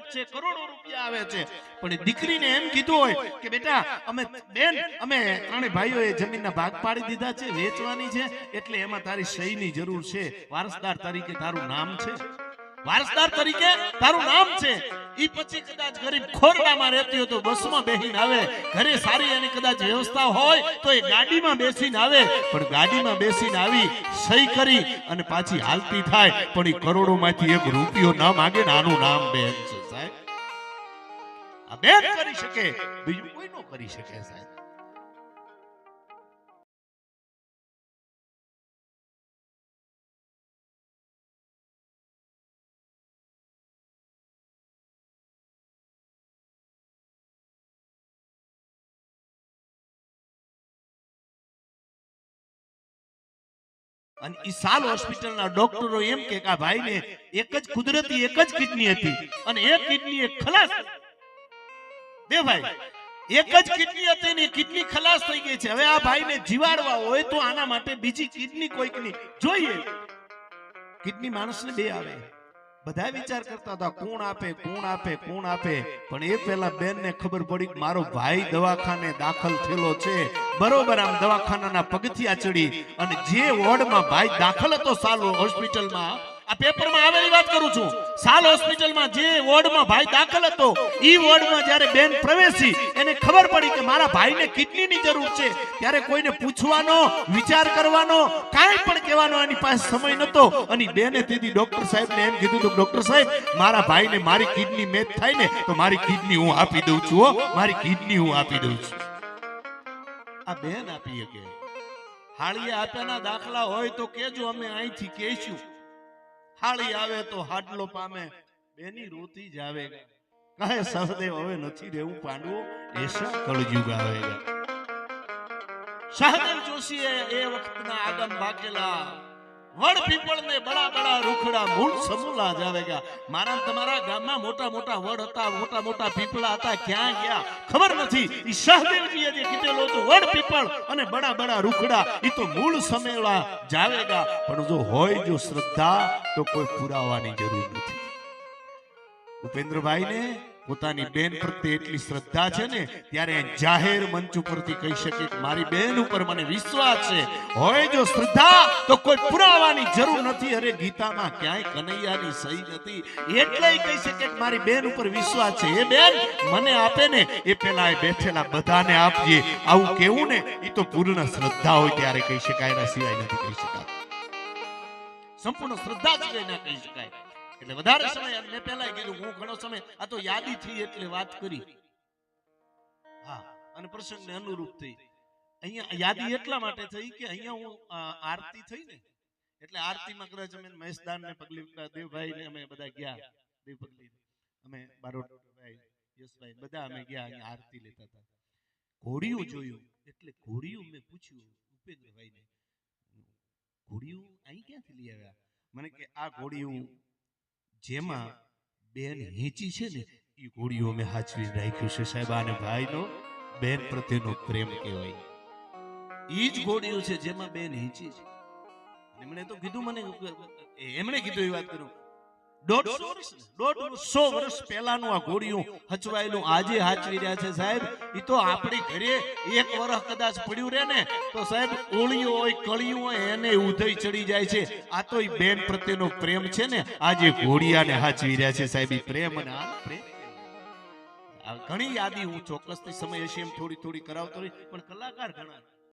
છે, કરોડો રૂપિયા આવે છે. પણ દીકરીને એમ કીધું હોય કે બેટા, અમે બેન, અમે ત્રણેય ભાઈઓએ જમીનના ભાગ પાડી દીધા છે, વેચવાની છે, એટલે એમાં તારી સહીની જરૂર છે. વારસદાર તરીકે તારું નામ છે. વારસદાર તરીકે તારું નામ છે. ઈ પછી કદાચ ગરીબ ખોરડામાં રહેતી હોય તો બસમાં બેહીને આવે. ઘરે સારી એની કદાચ વ્યવસ્થા હોય તો એ ગાડીમાં બેસીને આવે. પણ ગાડીમાં બેસીને આવી, સહી કરી અને પાછી હાલતી થાય. પણ એ કરોડોમાંથી એક રૂપિયો ના માગે ને નામ બેન છે. આ બેન કરી શકે. બીજું કોઈ નો કરી શકે સાહેબ. અને ઈ સાલ હોસ્પિટલના ડોક્ટરો એમ કે આ ભાઈને એક જ કુદરતી એક જ કિડની હતી. અને એ કિડની એક ખલાસ ભાઈ? એક જ કિડની હતી ને કિડની ખલાસ થઈ ગઈ છે. હવે આ ભાઈને જીવાડવા હોય તો આના માટે બીજી કિડની કોઈકની. જોઈએ. કિડની માણસને બે આવે. બધા વિચાર કરતા હતા, કોણ આપે કોણ આપે કોણ આપે? પણ એ પેલા બેનને ખબર પડી મારો ભાઈ દવાખાને દાખલ થયેલો છે. બરોબર આમ દવાખાનાના પગથિયા ચડી અને જે વોર્ડમાં ભાઈ દાખલ હતો સાલો હોસ્પિટલમાં આ પેપરમાં આવેલી વાત કરું છું. સાલ હોસ્પિટલમાં જે વોર્ડમાં ભાઈ દાખલ હતો, ઈ વોર્ડમાં જ્યારે બેન પ્રવેશી, એને ખબર પડી કે મારા ભાઈને કિડનીની જરૂર છે. ત્યારે કોઈને પૂછવાનો, વિચાર કરવાનો, કાંઈ પણ કહેવાનો એની પાસે સમય નતો અને બેને તેથી ડોક્ટર સાહેબને એમ કીધું હતું ડોક્ટર સાહેબ, મારા ભાઈને મારી કિડની મેચ થાય ને, તો મારી કિડની હું આપી દઉં છું, હો. મારી કિડની હું આપી દઉં છું. આ બેન આપી શકે. હાળીએ આપ્યાના દાખલા હોય તો કેજો અમે અહીંથી કહેશું. હાળી આવે તો હાડલો પામે. બેની રોતી જ આવે. કહે સહદેવ હવે નથી રહેવું પાંડવો એસા કળયુગ આવેગા? સહદેવ જોશી એ વખતના આગમ બાકેલા વડ પીપળ ને બડા મૂળ રૂખડા જ આવે ગયા. મારા તમારા ગામમાં મોટા મોટા વડ હતા, મોટા મોટા પીપળા હતા, ક્યાં ગયા? ખબર નથી. ઈ સહદેવજીએ જે કીધેલો તો વડ પીપળ અને બડા બડા રૂખડા, ઈ તો મૂળ સમેલા જાવેગા પણ જો હોય, જો શ્રદ્ધા, તો કોઈ પુરાવાની જરૂર નથી. ઉપેન્દ્રભાઈ ને પોતાની બેન પ્રત્યે એટલી શ્રદ્ધા છે ને ત્યારે જાહેર મંચ ઉપરથી કહી શકે કે મારી બેન ઉપર મને વિશ્વાસ છે. હોય જો શ્રદ્ધા તો કોઈ પુરાવાની જરૂર નથી. અરે ગીતામાં ક્યાંય કનૈયાની સહી નથી. એટલે કહી શકે કે મારી બેન ઉપર વિશ્વાસ છે. એ બેન મને આપે ને એ પેલા એ બેઠેલા બધાને આપજે. આવું કેવું ને એ તો પૂર્ણ શ્રદ્ધા હોય ત્યારે કહી શકાય એના સિવાય નથી કહી શકાય સંપૂર્ણ શ્રદ્ધા સિવાય ના કહી શકાય. એટલે વધારે સમય મેં પહેલા કીધું, હું ઘણો સમય, આ તો યાદી થઈ એટલે વાત કરી. હા, અને પ્રસંગને અનુરૂપ થઈ. અહીંયા યાદી એટલા માટે થઈ કે અહીંયા હું આરતી થઈ ને, એટલે આરતીમાં કદાચ અમે મહેશદાન ને પગલી દેવભાઈ ને અમે બધા ગયા, દેવ પગલી. અમે બારોટભાઈ, યશભાઈ બધા અમે ગયા અહીંયા આરતી લેતા હતા. ઘોડિયું જોયું, એટલે ઘોડિયું મેં પૂછ્યું ઉપેન્દ્રભાઈ ને ઘોડિયું અહીં ક્યાંથી લઈ આવ્યા? મને કે, આ ઘોડિયું જેમાં બેન હેંચી છે ને એ ઘોડીઓ મેં હાચવી રાખ્યું છે સાહેબ આને ભાઈનો બેન પ્રત્યેનો પ્રેમ કહેવાય. એ જ ઘોડીઓ છે જેમાં બેન હેંચી છે. એમણે તો કીધું મને એમણે કીધું એ વાત કરું. દોઢસો વર્ષ પહેલાનું આ ઘોડિયું હચવાયેલું આજે હાચવી રહ્યા છે સાહેબ. એ તો આપણી ઘરે એક વર્ષ કદાચ પડ્યું રહે ને તો સાહેબ, ઓળિયું હોય, કળિયું હોય, એને ઉધઈ ચડી જાય છે. આ તો એ બેન પ્રત્યેનો પ્રેમ છે ને, આજે ઘોડિયાને હાચવી રહ્યા છે સાહેબ એ પ્રેમ અને આ પ્રેમ. ઘણી યાદી હું ચોક્કસથી સમય હશે એમ થોડી થોડી કરાવતો રહી પણ કલાકાર ઘણા